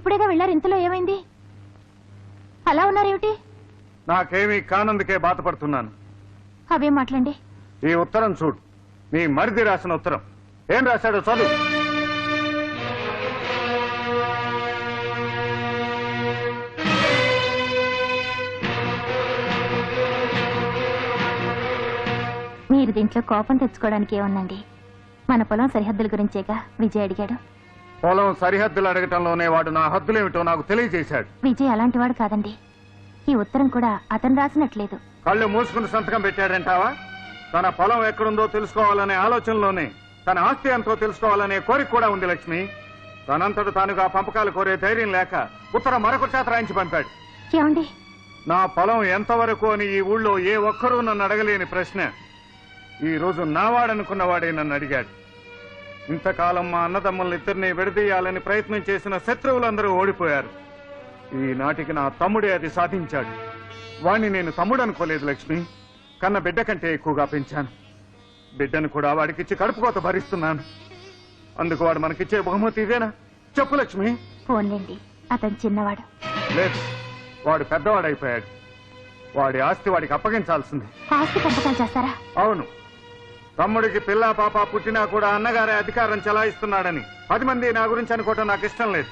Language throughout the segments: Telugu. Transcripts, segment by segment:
ఇప్పుడేగా వెళ్ళారు? ఇంతలో ఏమైంది? అలా ఉన్నారేమిటి? నాకేమీ కానందుకే బాధపడుతున్నాను. అవేం మాట్లాడండి? ఈ ఉత్తరం చూడు. నీ మరిది రాసిన ఉత్తరం. ఏం రాశాడో చదువు. మీరు దీంట్లో కోపం తెచ్చుకోవడానికి ఏముందండి? మన పొలం సరిహద్దుల గురించేగా విజయ్ అడిగాడు. పొలం సరిహద్దులు అడగటంలోనే వాడు నా హద్దులేమిటో నాకు తెలియజేశాడు. విజయ్ అలాంటివాడు కాదండి. ఈ ఉత్తరం కూడా అతను రాసినట్లేదు. కళ్ళు మూసుకుని సంతకం పెట్టాడంటావా? తన పొలం ఎక్కడుందో తెలుసుకోవాలనే ఆలోచనలోనే తన ఆస్తి ఎంతో తెలుసుకోవాలనే కోరిక కూడా ఉంది లక్ష్మి. తనంతట తానుగా పంపకాలు కోరే ధైర్యం లేక ఉత్తరం మరొక చేత రాయించి పంపాడు. ఏమండి? నా పొలం ఎంతవరకు అని ఈ ఊళ్ళో ఏ ఒక్కరూ నన్ను అడగలేని ప్రశ్న. ఈ రోజు నావాడనుకున్నవాడే నన్ను అడిగాడు. ఇంతకాలం మా అన్నదమ్ములను ఇద్దరిని విడదీయాలని ప్రయత్నం చేసిన శత్రువులందరూ ఓడిపోయారు. ఈనాటికి నా తమ్ముడే అది సాధించాడు. వాణ్ణి నేను తమ్ముడు అనుకోలేదు లక్ష్మి. కన్న బిడ్డ కంటే ఎక్కువగా పెంచాను. బిడ్డను కూడా వాడికిచ్చి కడుపుకోత భరిస్తున్నాను. అందుకు వాడు మనకిచ్చే బహుమతి ఇదేనా? చెప్పు లక్ష్మి. ఫోన్లేండి అతను చిన్నవాడు. లేదు. వాడు పెద్దవాడైపోయాడు. వాడి ఆస్తి వాడికి అప్పగించాల్సింది. ఆస్తి చేస్తారా? అవును. తమ్ముడికి పిల్ల పాప పుట్టినా కూడా అన్నగారే అధికారం చెలాయిస్తున్నాడని. పది మంది నా గురించి అనుకోవటం నాకు ఇష్టం లేదు.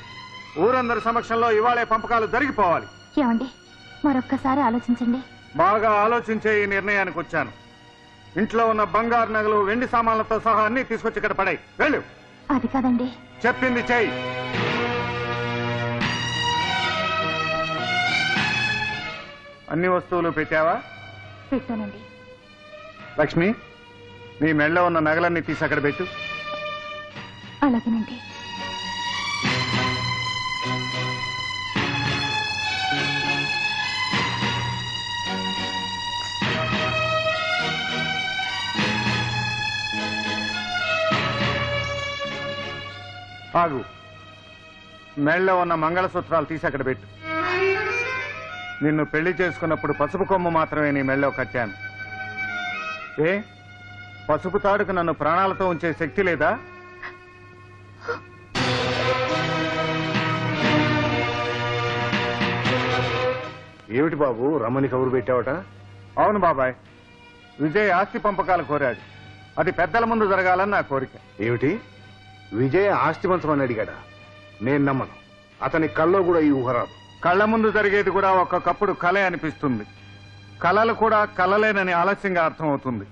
ఊరందరి సమక్షంలో ఇవాళే పంపకాలు జరిగిపోవాలి. ఏమండి? మరొక్కసారి ఆలోచించండి. బాగా ఆలోచించే ఈ నిర్ణయానికి వచ్చాను. ఇంట్లో ఉన్న బంగారు నగలు వెండి సామాన్లతో సహా అన్ని తీసుకొచ్చి ఇక్కడ పడాయి. వెళ్ళు. అది కాదండి. చెప్పింది చెయ్యి. అన్ని వస్తువులు పెట్టావా? పెట్టానండి. లక్ష్మి? నీ మెళ్ళో ఉన్న నగలన్నీ తీసి అక్కడ పెట్టు. అలాగేనండి. ఆగు. మెళ్ళో ఉన్న మంగళసూత్రాలు తీసి అక్కడ పెట్టు. నిన్ను పెళ్ళి చేసుకున్నప్పుడు పసుపు కొమ్ము మాత్రమే నీ మెళ్ళో కట్టాను. ఏ? పసుపు తాడుకు నన్ను ప్రాణాలతో ఉంచే శక్తి లేదా? ఏమిటి బాబు? రమ్మని కబురు పెట్టావట? అవును బాబాయ్. విజయ్ ఆస్తి పంపకాలు కోరాడు. అది పెద్దల ముందు జరగాలని నా కోరిక. ఏమిటి? విజయ ఆస్తి పంచమని అడిగాడా? నేను నమ్మను. అతని కల్లో కూడా ఈ ఊహరాదు కళ్ళ ముందు జరిగేది కూడా ఒక్కొక్కప్పుడు కలే అనిపిస్తుంది. కలలు కూడా కలలేనని ఆలస్యంగా అర్థమవుతుంది.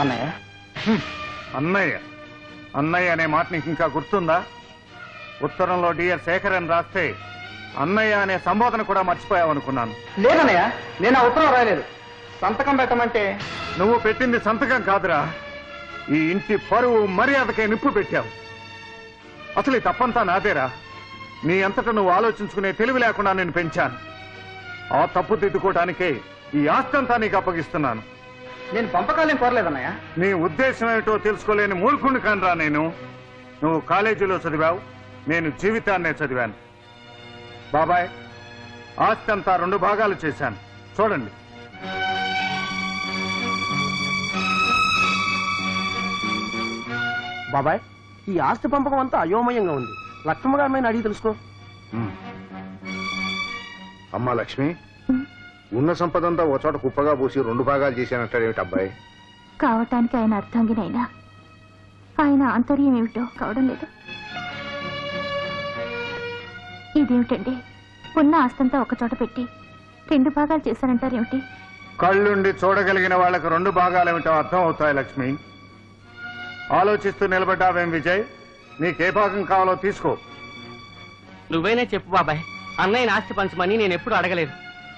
అన్నయ్య. అన్నయ్య. అన్నయ్య అనే మాట నీకు ఇంకా గుర్తుందా? ఉత్తరంలో డియర్ శేఖర్ అని రాస్తే అన్నయ్య అనే సంబోధన కూడా మర్చిపోయావు అనుకున్నాను లేదన్నయ్య నేను ఆ ఉత్తరం రాయలేదు. సంతకం పెట్టమంటే? నువ్వు పెట్టింది సంతకం కాదురా. ఈ ఇంటి పరువు మర్యాదకే నిప్పు పెట్టావు. అసలు ఈ తప్పంతా నాదేరా. నీ అంతటా నువ్వు ఆలోచించుకునే తెలివి లేకుండా నేను పెంచాను. ఆ తప్పు దిద్దుకోవటానికే ఈ ఆస్తంతా నీకు అప్పగిస్తున్నాను. నేను పంపకాలేం కోరలేదన్నయ్య. నీ ఉద్దేశం ఏమిటో తెలుసుకోలేని మూర్ఖుని కానరా నేను. నువ్వు కాలేజీలో చదివావు నేను జీవితాన్నే చదివాను. బాబాయ్ ఆస్తి అంతా రెండు భాగాలు చేశాను. చూడండి. బాబాయ్ ఈ ఆస్తి పంపకం అంతా అయోమయంగా ఉంది. లక్ష్మమ్మ గారి మీద అడిగి తెలుసుకో. అమ్మా లక్ష్మి. ఉన్న సంపదంతా ఓ చోట కుప్పగా పోసి రెండు భాగాలు చేశానంటాడేమిటి అబ్బాయి? కావటానికి ఆయన అర్థంగినైనా? ఆయన ఆంతర్యం ఏమిటో కావడం లేదు. ఇదేమిటండి? ఉన్న ఆస్తంతా ఒక చోట పెట్టి రెండు భాగాలు చేశానంటారేమిటి? కళ్ళుండి చూడగలిగిన వాళ్ళకు రెండు భాగాలేమిటో అర్థం అవుతాయి లక్ష్మి. ఆలోచిస్తూ నిలబడ్డావేం విజయ్? నీకే భాగం కావాలో తీసుకో. నువ్వేనే చెప్పు బాబాయ్. అన్నయ్యని ఆస్తి పంచమని నేను ఎప్పుడు అడగలేదు.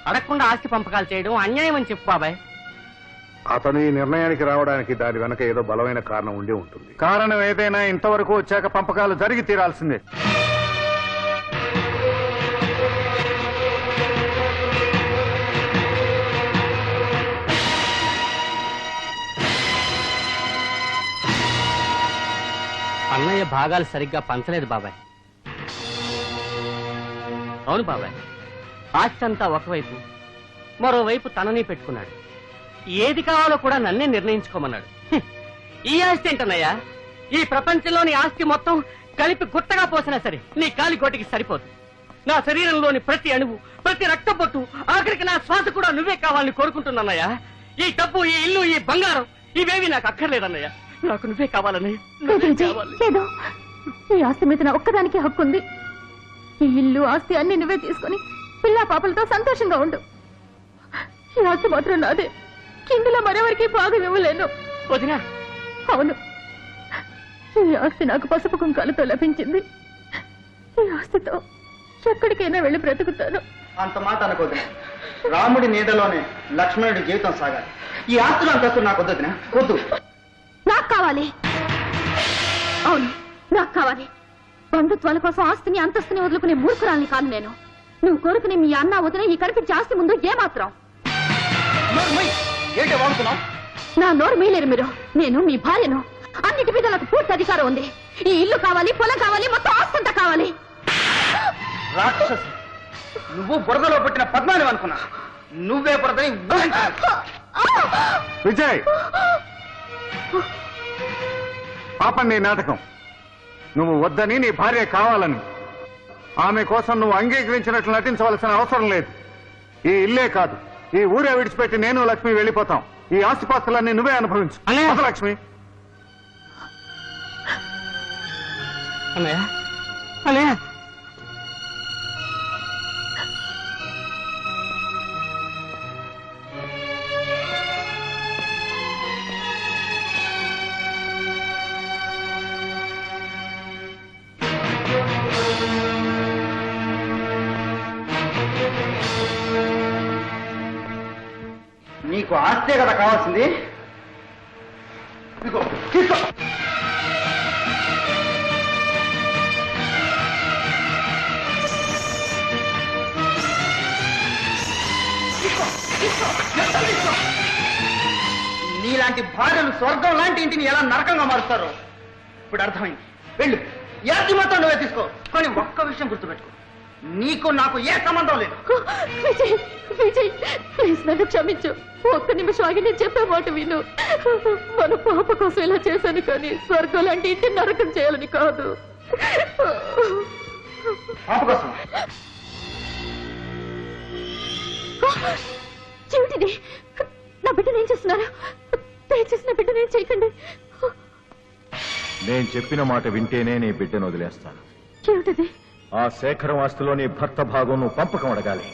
అడగకుండా ఆస్తి పంపకాలు చేయడం అన్యాయం అని చెప్పు బాబాయ్. అతను ఈ నిర్ణయానికి రావడానికి దాని వెనక ఏదో బలమైన కారణం ఉండి ఉంటుంది. కారణం ఏదైనా ఇంతవరకు వచ్చాక పంపకాలు జరిగి తీరాల్సిందే. అన్నయ్య భాగాలు సరిగ్గా పంచలేదు బాబాయ్. అవును బాబాయ్. ఆస్తి అంతా ఒకవైపు మరోవైపు తనని పెట్టుకున్నాడు. ఏది కావాలో కూడా నన్నే నిర్ణయించుకోమన్నాడు. ఈ ఆస్తి ఏంటన్నయ్యా? ఈ ప్రపంచంలోని ఆస్తి మొత్తం కలిపి గుట్టగా పోసినా సరే నీ కాలి కోటికి సరిపోదు. నా శరీరంలోని ప్రతి అణువు ప్రతి రక్తపొట్టు ఆఖరికి నా శ్వాస కూడా నువ్వే కావాలని కోరుకుంటున్నానయ్యా ఈ డబ్బు ఈ ఇల్లు ఈ బంగారం ఇవేవి నాకు అక్కర్లేదన్నయ్యా. నాకు నువ్వే కావాలని ఈ ఆస్తి మీద నా ఒక్కదానికి హక్కు ఉంది ఈ ఇల్లు ఆస్తి అన్ని నువ్వే తీసుకొని పిల్ల పాపలతో సంతోషంగా ఉండు. ఈ ఆస్తి మాత్రం నాదే. కిందలో మరెవరికి భాగం ఇవ్వలేను. వదినా! అవును. ఈ ఆస్తి నాకు పసుపు కుంకాలతో లభించింది. ఈ ఆస్తితో ఎక్కడికైనా వెళ్ళి బ్రతుకుతాను. అంత మాట అనుకోదు రాముడి నీడలోనే లక్ష్మణుడి జీవితం సాగాలి. ఈ ఆస్తులు అంతస్తులు నాకు వద్దు వదినా. వద్దు. నాకు కావాలి. అవును నాకు కావాలి. బంధుత్వాల కోసం ఆస్తిని అంతస్తుని వదులుకునే మూర్ఖురాల్ని కాను నేను. నువ్వు కోరుకునే మీ అన్న వదిన ఈ కనిపించే ఆస్తి ముందు ఏమాత్రం. ఏంటి వాడుతున్నావు నా నోరు మీలేరు మీరు. నేను మీ భార్యను. అన్నిటి మీద నాకు పూర్తి అధికారం ఉంది. ఈ ఇల్లు కావాలి పొలం కావాలి మొత్తం ఆస్తి అంతా కావాలి. రాక్షసు. నువ్వు బురదలో పుట్టిన పద్మాని అనుకున్నా. నువ్వే బురదని. విజయ్! పాపండి ఈ నాటకం. నువ్వు వద్దని నీ భార్య కావాలని. ఆమె కోసం నువ్వు అంగీకరించినట్లు నటించవలసిన అవసరం లేదు. ఈ ఇల్లే కాదు. ఈ ఊరే విడిచిపెట్టి నేను లక్ష్మి వెళ్ళిపోతాం. ఈ ఆస్తిపాస్తులన్నీ నువ్వే అనుభవించు. లక్ష్మి. అన్నయ్య! అన్నయ్య! ఆస్తే కదా కావాల్సింది. ఇదిగో, తీసుకో. నీలాంటి భార్యలు స్వర్గం లాంటి ఇంటిని ఎలా నరకంగా మారుస్తారో. ఇప్పుడు అర్థమైంది. వెళ్ళు. యాది మొత్తం నువ్వే తీసుకో. కానీ ఒక్క విషయం గుర్తుపెట్టుకో. నీకు నాకు ఏ సంబంధం లేదు. విజయ్ విజయ్ ప్లీజ్ నన్ను క్షమించు. ఒక్క నిమిషం ఆగి నేను చెప్పే మాట విను. మన పాప కోసం ఇలా చేశాను కానీ స్వర్గం లాంటి ఇంటి నరకం చేయాలని కాదు. ఏమిటిది? నా బిడ్డను ఏం చేస్తున్నారు? దయచేసి నా బిడ్డను ఏం చేయకండి. నేను చెప్పిన మాట వింటేనే నీ బిడ్డను వదిలేస్తాను. ఏమిటిది? ఆ శేఖరం ఆస్తిలో నీ భర్త భాగం నువ్వు పంపకం అడగాలి.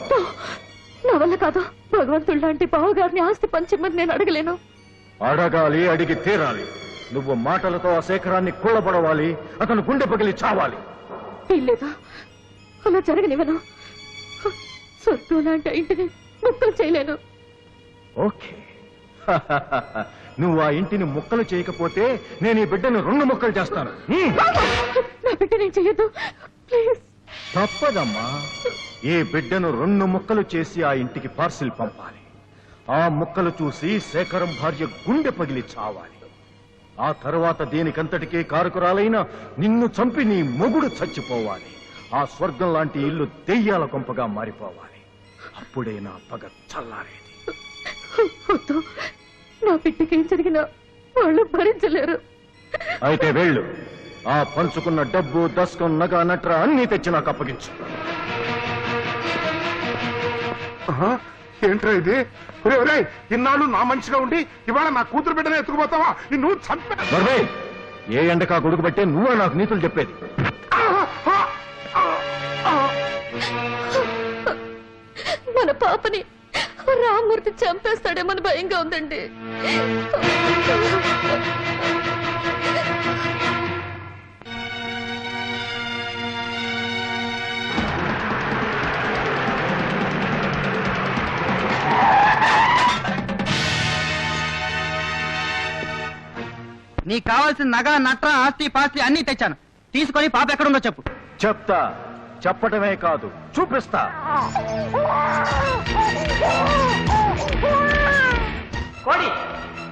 నా వల్ల కాదు. భగవంతుడు లాంటి బావగారిని ఆస్తి పంచమని నేను అడగలేను. అడగాలి అడిగి తీరాలి. నువ్వు మాటలతో ఆ శేఖరాన్ని కూలబడవాలి అతను గుండె పగిలి చావాలి. వీల్లేదు? అలా జరగనివ్వను. స్వర్గం లాంటి ఇంటిని ముక్కలు చేయలేను. ఓకే. నువ్వు ఆ ఇంటిని ముక్కలు చేయకపోతే నేను ఈ బిడ్డను రెండు ముక్కలు చేస్తాను. నా బిడ్డ నేను చెయ్యొద్దు. ప్లీజ్. తప్పదమ్మా. ఈ బిడ్డను రెండు ముక్కలు చేసి ఆ ఇంటికి పార్సిల్ పంపాలి. ఆ ముక్కలు చూసి శేఖరం భార్య గుండె పగిలి చావాలి. ఆ తర్వాత దీనికంతటికీ కారుకురాలైన నిన్ను చంపి నీ మొగుడు చచ్చిపోవాలి. ఆ స్వర్గం లాంటి ఇల్లు దెయ్యాల కొంపగా మారిపోవాలి. అప్పుడే నా పగ చల్లారేది. వద్దు. నా బిడ్డకి జరిగినా వాళ్ళు భరించలేరు. అయితే వెళ్ళు. ఆ పంచుకున్న డబ్బు దస్కం నగ నట్ర అన్నీ తెచ్చి నాకు అప్పగించు. ఏంట్రా ఇది? ఇన్నాళ్ళు నా మంచిగా ఉండి ఇవాళ నా కూతురు బిడ్డనే ఎత్తుకుపోతావా? నిన్ను చంపే ఏ ఎండకా కొడుకు బట్టే నువ్వే నాకు నీతులు చెప్పేది? మన పాపని రామూర్తి చంపేస్తాడేమని భయంగా ఉందండి. నీకు కావాల్సిన నగ నట్ర ఆస్తి పాస్తి అన్ని తెచ్చాను. తీసుకొని పాప ఎక్కడుందో చెప్పు. చెప్తా. చెప్పటమే కాదు. చూపిస్తా. కోడి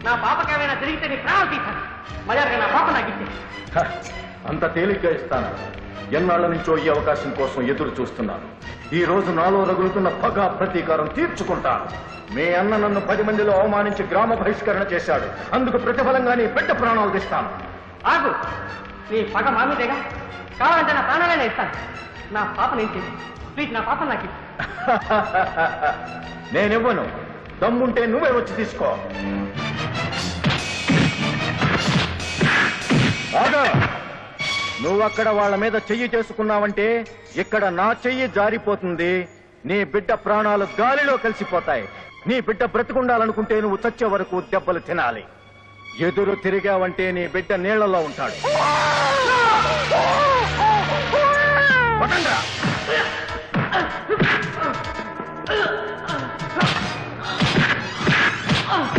నా పాపకి ఏమైనా జరిగితే నీ ప్రాణం తీశాను మర్యాదగా నా పాప నాకు ఇచ్చే అంత తేలిగ్గా ఇస్తాను. ఎన్నాళ్ళ నుంచో ఈ అవకాశం కోసం ఎదురు చూస్తున్నాను. ఈ రోజు నాలో రగులుతున్న పగ ప్రతీకారం తీర్చుకుంటాను. మీ అన్న నన్ను పది మందిలో అవమానించి గ్రామ బహిష్కరణ చేశాడు. అందుకు ప్రతిఫలంగా నీ బిడ్డ ప్రాణాలు తీస్తాను. ఆగు. నీ పగ మా మీదేగా కావాలంటే నా ప్రాణాలైనా ఇస్తాను. నా పాప నేను ప్లీజ్ నా పాప నాకు. నేనివ్వను. దమ్ముంటే నువ్వే వచ్చి తీసుకో. ఆగు! నువ్వక్కడ వాళ్ళ మీద చెయ్యి చేసుకున్నావంటే ఇక్కడ నా చెయ్యి జారిపోతుంది. నీ బిడ్డ ప్రాణాలు గాలిలో కలిసిపోతాయి. నీ బిడ్డ బ్రతికుండాలనుకుంటే నువ్వు చచ్చే వరకు దెబ్బలు తినాలి. ఎదురు తిరిగావంటే నీ బిడ్డ నీళ్ళలో ఉంటాడు. Oh!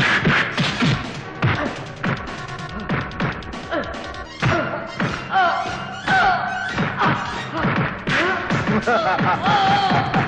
Oh!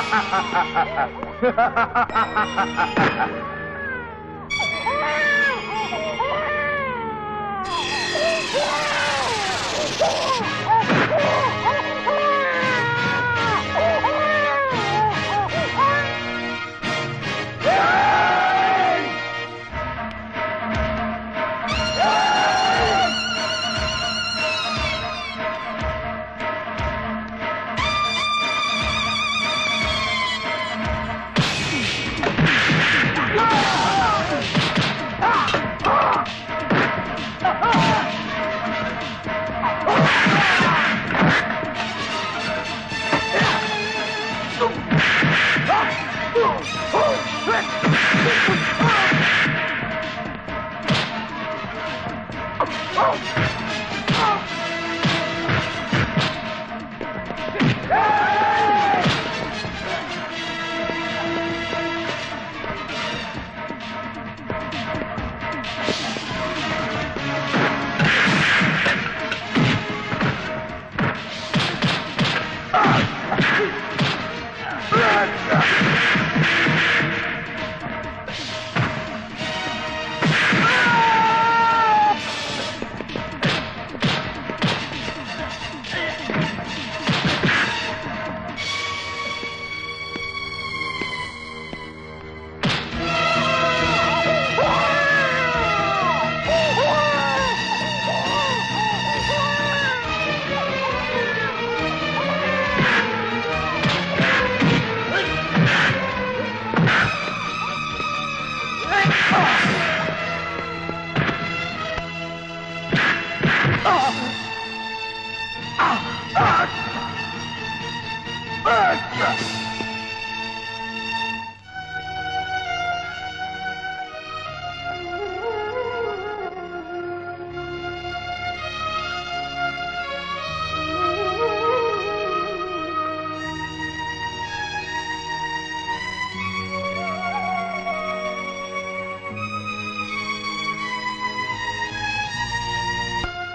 Yeah!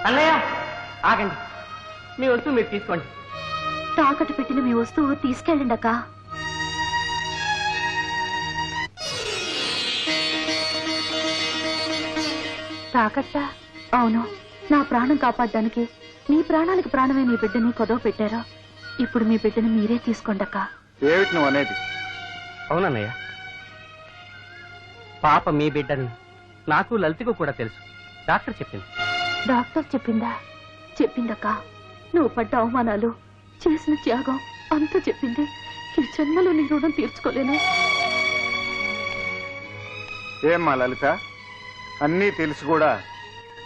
అన్నయ్య ఆగండి. మీ వస్తువు మీరు తీసుకోండి. తాకట్టు పెట్టిన మీ వస్తువు తీసుకెళ్ళండి అక్క. తాకట్ట? అవును నా ప్రాణం కాపాడడానికి నీ ప్రాణానికి ప్రాణమే నీ బిడ్డని కొదవ పెట్టారా? ఇప్పుడు మీ బిడ్డని మీరే తీసుకోండి అక్క. ఏమిటి నువ్వు అనేది? అవునన్నయ్య. పాప మీ బిడ్డని నాకు లలితకు కూడా తెలుసు. డాక్టర్ చెప్పింది. డాక్టర్ చెప్పిందా? చెప్పిందక్క. నువ్వు పడ్డ అవమానాలు చేసిన త్యాగం అంతా చెప్పింది. ఈ జన్మలో నీ రుణం తీర్చుకోలేను. ఏమ్మా లలిత? అన్నీ తెలిసి కూడా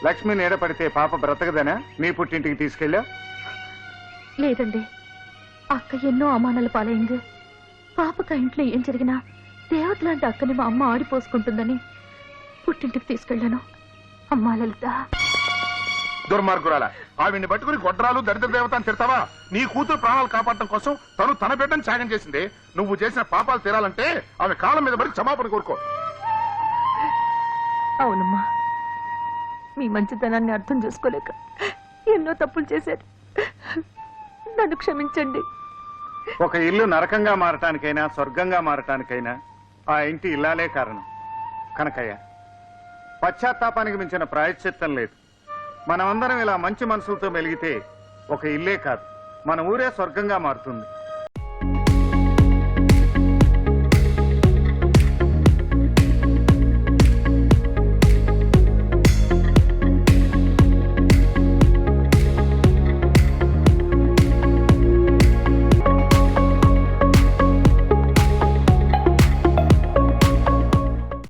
లక్ష్మి నీడ పడితే పాప బ్రతకదనా? నీ పుట్టింటికి తీసుకెళ్ళా? లేదండి. అక్క ఎన్నో అవమానాలు పాలైంది. పాపక ఇంట్లో ఏం జరిగినా దేవత లాంటి అక్కని మా అమ్మ ఆడిపోసుకుంటుందని పుట్టింటికి తీసుకెళ్ళాను. అమ్మా లలిత. దుర్మార్గురాల. ఆవిడ్ని పట్టుకుని గొడ్రాలు దరిద్ర దేవత అని తిడతావా? నీ కూతురు ప్రాణాలు కాపాడటం కోసం తను తన బిడ్డను త్యాగం చేసింది. నువ్వు చేసిన పాపాలు తీరాలంటే ఆమె కాళ్ళ మీద పడి క్షమాపణ కోరుకో. అవునమ్మా. మీ మంచితనాన్ని అర్థం చేసుకోలేక ఎన్నో తప్పులు చేశారు. నన్ను క్షమించండి. ఒక ఇల్లు నరకంగా మారటానికైనా స్వర్గంగా మారటానికైనా ఆ ఇంటి ఇల్లాలే కారణం. కనకయ్య పశ్చాత్తాపానికి మించిన ప్రాయశ్చిత్తం లేదు. మనమందరం ఇలా మంచి మనసులతో మెలిగితే ఒక ఇల్లే కాదు. మన ఊరే స్వర్గంగా మారుతుంది.